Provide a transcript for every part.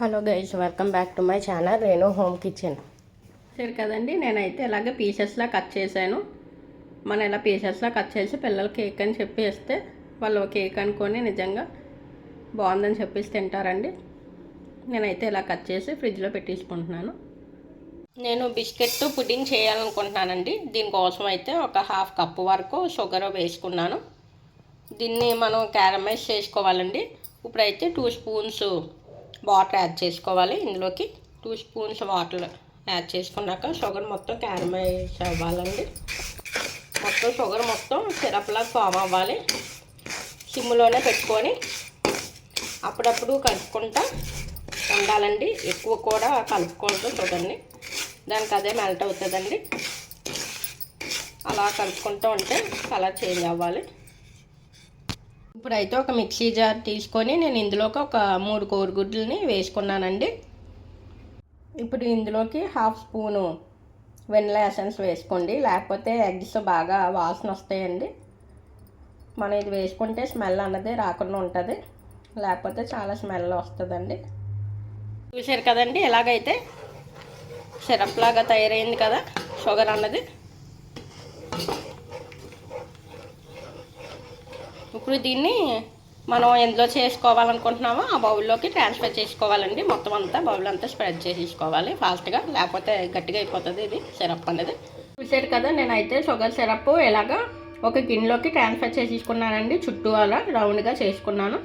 Hello guys welcome back to my channel Renu home kitchen. సరే కదండి నేనైతే ఇలాగే పీసెస్లా కట్ చేశాను. మనం ఇలా పీసెస్లా కట్ చేసి పిల్లలు కేక్ అని చెప్పేస్తే వాళ్ళు కేక్ అనుకొని నిజంగా బాగుందని చెప్పేసి తింటారండి. నేనైతే ఇలా కట్ చేసి ఫ్రిడ్జ్లో పెట్టేసుకుంటున్నాను. నేను బిస్కెట్ పుడ్డింగ్ చేయాలనుకుంటున్నానండి. దీనికోసం అయితే ఒక హాఫ్ కప్పు వరకు షుగర్ వేసుకున్నాను. దీన్ని మనం క్యారమైజ్ చేసుకోవాలండి. ఇప్పుడైతే టూ స్పూన్స్ వాటర్ యాడ్ చేసుకోవాలి. ఇందులోకి టూ స్పూన్స్ వాటర్ యాడ్ చేసుకున్నాక షుగర్ మొత్తం క్యారమైజ్ అవ్వాలండి. మొత్తం షుగర్ మొత్తం సిరప్లా ఫామ్ అవ్వాలి. సిమ్లోనే పెట్టుకొని అప్పుడప్పుడు కలుపుకుంటా ఉండాలండి. ఎక్కువ కూడా కలుపుకోవద్దు చూడండి దానికి అదే మెల్ట్ అవుతుందండి. అలా కలుపుకుంటూ ఉంటే కలర్ చేంజ్ అవ్వాలి. ఇప్పుడైతే ఒక మిక్సీ జార్ తీసుకొని నేను ఇందులోకి ఒక మూడు కోడిగుడ్లని వేసుకున్నానండి. ఇప్పుడు ఇందులోకి హాఫ్ స్పూను వెనిలా ఎసెన్స్ వేసుకోండి. లేకపోతే ఎగ్స్ బాగా వాసన వస్తాయండి. మనం ఇది వేసుకుంటే స్మెల్ అన్నది రాకుండా ఉంటుంది. లేకపోతే చాలా స్మెల్ వస్తుందండి. చూసారు కదండి? ఎలాగైతే సిరప్ లాగా తయారైంది కదా షుగర్ అన్నది. ఇప్పుడు దీన్ని మనం ఎందులో చేసుకోవాలనుకుంటున్నామో ఆ బౌల్లోకి ట్రాన్స్ఫర్ చేసుకోవాలండి. మొత్తం అంతా బౌల్ అంతా స్ప్రెడ్ చేసేసుకోవాలి ఫాస్ట్గా లేకపోతే గట్టిగా అయిపోతుంది ఇది సిరప్ అనేది. చూసారు కదా నేనైతే షుగర్ సిరప్ ఎలాగా ఒక గిన్నెలోకి ట్రాన్స్ఫర్ చేసేసుకున్నానండి. చుట్టూ అలా రౌండ్గా చేసుకున్నాను.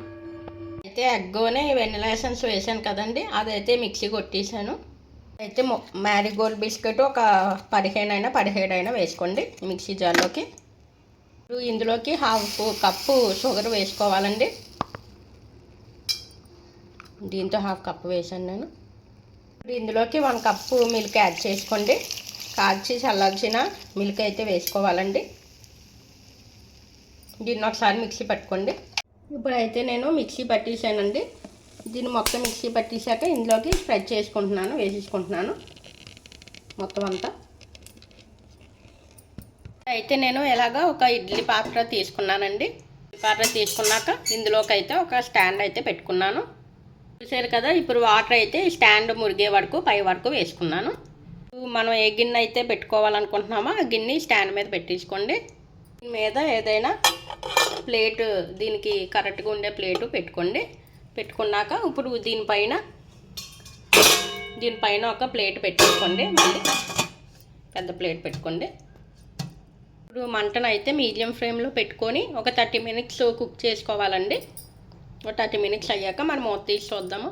అయితే ఎగ్గోనే వెనిలా ఎసెన్స్ వేసాను కదండి అదైతే మిక్సీ కొట్టేసాను అయితే మ్యారీగోల్డ్ బిస్కెట్ ఒక పదిహేను అయినా పదిహేడు అయినా వేసుకోండి మిక్సీ జార్లోకి. ఇప్పుడు ఇందులోకి హాఫ్ కప్పు షుగర్ వేసుకోవాలండి. దీంతో హాఫ్ కప్పు వేసాను నేను. ఇప్పుడు ఇందులోకి వన్ కప్పు మిల్క్ యాడ్ చేసుకోండి. కాల్చి చల్లార్చిన మిల్క్ అయితే వేసుకోవాలండి. దీన్ని ఒకసారి మిక్సీ పట్టుకోండి. ఇప్పుడైతే నేను మిక్సీ పట్టేసానండి దీన్ని మొత్తం మిక్సీ పట్టేశాక ఇందులోకి స్ప్రెడ్ చేసుకుంటున్నాను వేసేసుకుంటున్నాను. మొత్తం అంతా. అయితే నేను ఎలాగ ఒక ఇడ్లీ పాత్ర తీసుకున్నానండి. పాత్ర తీసుకున్నాక ఇందులోకి అయితే ఒక స్టాండ్ అయితే పెట్టుకున్నాను. చూసారు కదా ఇప్పుడు వాటర్ అయితే స్టాండ్ మురిగే వరకు పై వరకు వేసుకున్నాను. మనం ఏ గిన్నె అయితే పెట్టుకోవాలనుకుంటున్నామో ఆ గిన్నె స్టాండ్ మీద పెట్టించుకోండి దీని మీద ఏదైనా ప్లేట్ దీనికి కరెక్ట్గా ఉండే ప్లేటు పెట్టుకోండి. పెట్టుకున్నాక ఇప్పుడు దీనిపైన దీనిపైన ఒక ప్లేట్ పెట్టుకోండి. మళ్ళీ పెద్ద ప్లేట్ పెట్టుకోండి. ఇప్పుడు మంటను అయితే మీడియం ఫ్లేమ్లో పెట్టుకొని ఒక థర్టీ మినిట్స్ కుక్ చేసుకోవాలండి. ఒక థర్టీ మినిట్స్ అయ్యాక మనం మూత తీసి చూద్దాము.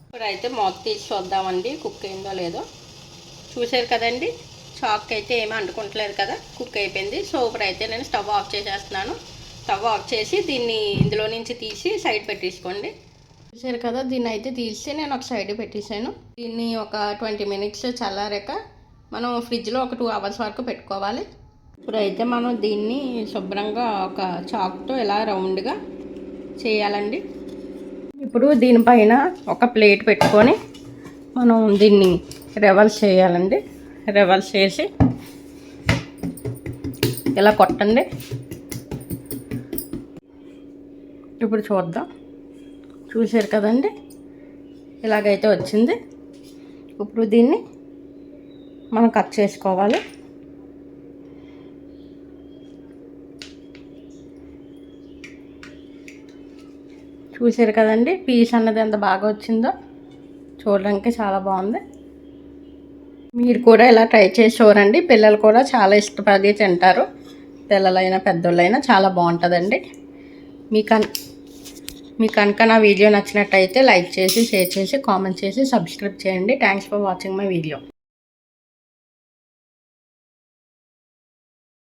ఇప్పుడు అయితే మూత తీసి చూద్దామండి కుక్ అయిందో లేదో. చూసారు కదండి చాక్ అయితే ఏమీ అంటుకుంటలేదు కదా కుక్ అయిపోయింది. సో ఇప్పుడు అయితే నేను స్టవ్ ఆఫ్ చేసేస్తున్నాను. స్టవ్ ఆఫ్ చేసి దీన్ని ఇందులో నుంచి తీసి సైడ్ పెట్టేసుకోండి. చూసారు కదా దీన్ని అయితే తీసి నేను ఒక సైడ్ పెట్టేసాను దీన్ని ఒక ట్వంటీ మినిట్స్ చల్లారాక మనం ఫ్రిడ్జ్లో ఒక టూ అవర్స్ వరకు పెట్టుకోవాలి. ఇప్పుడైతే మనం దీన్ని శుభ్రంగా ఒక చాక్తో ఇలా రౌండ్గా చేయాలండి. ఇప్పుడు దీనిపైన ఒక ప్లేట్ పెట్టుకొని మనం దీన్ని రెవల్స్ చేయాలండి. రెవల్స్ చేసి ఇలా కొట్టండి. ఇప్పుడు చూద్దాం. చూసారు కదండి? ఇలాగైతే వచ్చింది. ఇప్పుడు దీన్ని మనం కట్ చేసుకోవాలి. చూసారు కదండి పీస్ అన్నది ఎంత బాగా వచ్చిందో. చూడడానికి చాలా బాగుంది. మీరు కూడా ఇలా ట్రై చేసి చూడండి. పిల్లలు కూడా చాలా ఇష్టపడి తింటారు. పిల్లలైనా పెద్దోళ్ళైనా చాలా బాగుంటుందండి. మీ కన్ మీకు కనుక నా వీడియో నచ్చినట్టయితే లైక్ చేసి షేర్ చేసి కామెంట్ చేసి సబ్స్క్రైబ్ చేయండి. Thanks for watching my video